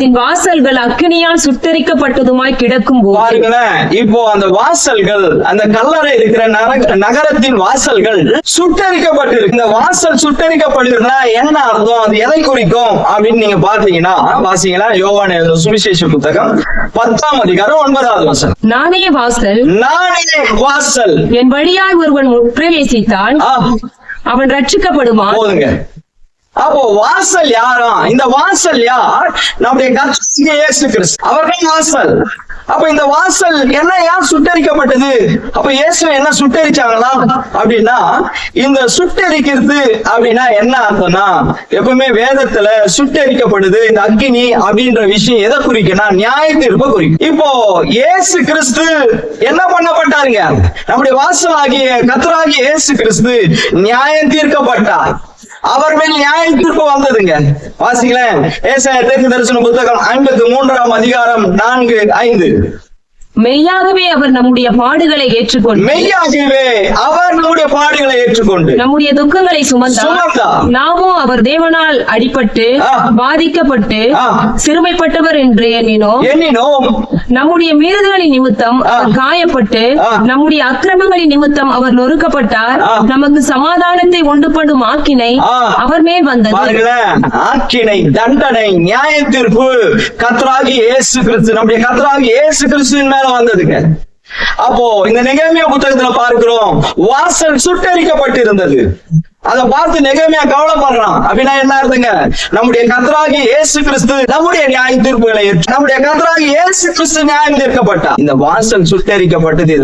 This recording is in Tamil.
அதன் வாசல்கள் அக்கினியால் சுட்டரிக்கப்பட்டதுமாய் கிடக்கும் பாருங்களேன் இப்போ அந்த வாசல்கள் அந்த கல்லறை இருக்கிற நகரத்தின் வாசல்கள் சுட்டரிக்கப்பட்டிருக்கு. இந்த வாசல் சுட்டரிக்கப்பட்டிருந்தா என்ன அர்த்தம்? அது எதை குறிக்கும்? அப்படின்னு நீங்க பாத்தீங்கன்னா வாசிங்களா? யோவான் சுவிசேஷ புத்தகம் பத்தாம் அதிகாரம் ஒன்பதாவது வசனம். நானே வாசல். நானே வாசல். என் வழியாய் ஒருவன் பிரவேசித்தால் ஆ, அவன் ரட்சிக்கப்படுவான். போதுங்க. அப்போ வாசல் யாரா? இந்த வாசல் யார்? நம்முடைய கர்த்தராகிய இயேசு கிறிஸ்து. அவர்கள் வாசல். அப்ப இந்த வாசல் என்ன யார் சுட்டரிக்கப்பட்டது? அப்ப இயேசு என்ன சுட்டரிச்சாங்களா? அப்படின்னா இந்த சுட்டரிக்கிறது அப்படின்னா என்ன அர்த்தம்னா எப்பவுமே வேதத்துல சுட்டரிக்கப்படுது இந்த அக்கினி அப்படின்ற விஷயம் எதை குறிக்கும்னா நியாய தீர்ப்பை குறிக்கும். இப்போ இயேசு கிறிஸ்து என்ன பண்ணப்பட்டாருங்க? நம்முடைய வாசலாகிய கத்தராகிய இயேசு கிறிஸ்து நியாயம் தீர்க்கப்பட்டார். அவர் மேல் நியாய தீர்ப்பு வந்ததுங்க. வாசிங்களேன். ஏசாய தெற்கு தரிசன புத்தகம் ஐம்பத்தி மூன்றாம் அதிகாரம் நான்கு ஐந்து. மெய்யாகவே அவர் நம்முடைய பாடுகளை ஏற்றுக்கொண்டு மெய்யாகவே அவர் நம்முடைய பாடுகளை ஏற்றுக்கொண்டு நம்முடைய துக்கங்களை சுமந்தார். நாமும் அவர் தேவனால் அடிபட்டு. பாதிக்கப்பட்டு. சிறுமைப்பட்டவர் என்று எண்ணினோம் எண்ணினோம் நம்முடைய மீறுதலின் நிமித்தம் காயப்பட்டு. நம்முடைய அக்கிரமங்களின் நிமித்தம் அவர் நொறுக்கப்பட்டார். நமக்கு சமாதானத்தை உண்டு பண்ணும் ஆக்கினை. அவர் மேல் வந்தது ஆக்கினை தண்டனை நியாய தீர்ப்பு கத்ராகி இயேசு கிறிஸ்து நம்முடைய கத்ராகி இயேசு கிறிஸ்துவின் மேல வந்ததுங்க. அப்போ இந்த நெகமியா புத்தகத்துல பார்க்கிறோம் வாசல் சுட்டரிக்கப்பட்டிருந்தது. அதை பார்த்து நெகமியா கவலைப்படுறான். அப்படின்னா என்ன இருந்துங்க நம்முடைய கத்ராகி ஏசு கிறிஸ்து நம்முடைய நியாய தீர்ப்புகளை நம்முடைய கத்ராகி ஏசு கிறிஸ்து நியாயம் தீர்க்கப்பட்டா இந்த வாசல் சுட்டரிக்கப்பட்டது